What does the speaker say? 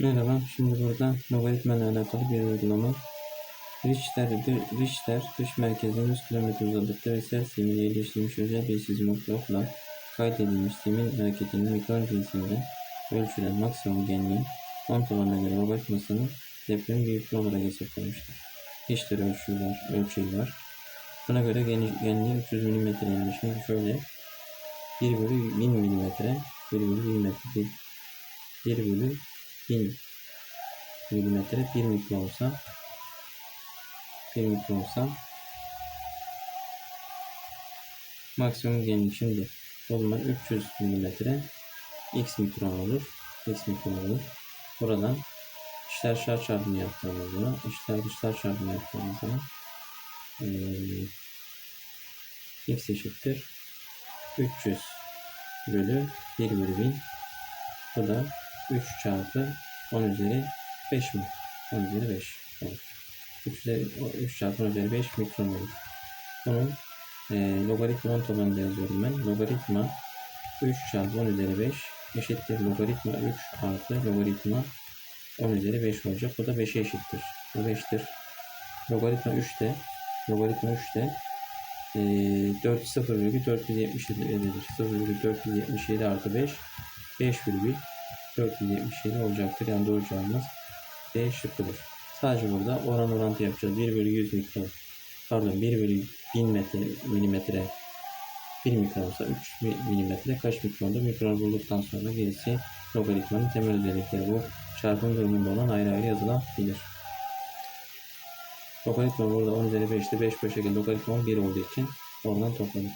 Merhaba, şimdi burada logaritma ile alakalı bir uygulama. Richter, Richter dış merkezinin 100 km uzaklıkta ve sert zemine yerleştirilmiş özel bir sismografla kaydedilmiş zemin hareketinin mikron cinsinde ölçülen maksimum genliğin 10 tabanına göre logaritmasını depremin büyüklüğü olarak hesaplamıştır. Richter ölçüyü var, ölçeği. Buna göre geni- genliği 300 mm yani şimdi şöyle 1 bölü 1000 mm 1 bölü 1000 metre 1, 1 bölü 1000 milimetre 1 mikro olsa 1 mikro olsa maksimum genlik. Şimdi o zaman 300 milimetre x mikron olur x mikron olur. Buradan içler dışlar çarpımı yaptığımız zaman içler dışlar çarpımı yaptığımız zaman eee, x eşittir 300 bölü 1 bölü 1000 bu da 3 çarpı 10 üzeri 5 mi? 10 üzeri 5 olur. 3, üzeri, 3 çarpı 10 üzeri 5 mikron olur. Bunun e, logaritma 10 tabanında yazıyorum ben. Logaritma 3 çarpı 10 üzeri 5 eşittir logaritma 3 artı logaritma 10 üzeri 5 olacak. Bu da 5'e eşittir. Bu 5'tir. Logaritma 3 de logaritma 3 de e, 4 0,477 edilir. 0,477 artı 5 5,477 olacaktır. Yani doğru cevabımız D şıkkıdır. Sadece burada oran orantı yapacağız. 1 bölü 100 mikron. Pardon 1 bölü 1000 metre, milimetre 1 mikron olsa 3 mi- milimetre kaç mikronda mikron bulduktan sonra gerisi logaritmanın temel özellikleri. Bu çarpım durumunda olan ayrı ayrı yazılabilir. Logaritma burada 10 üzeri 5'te 5 5'e logaritma 1 olduğu için oradan topladık.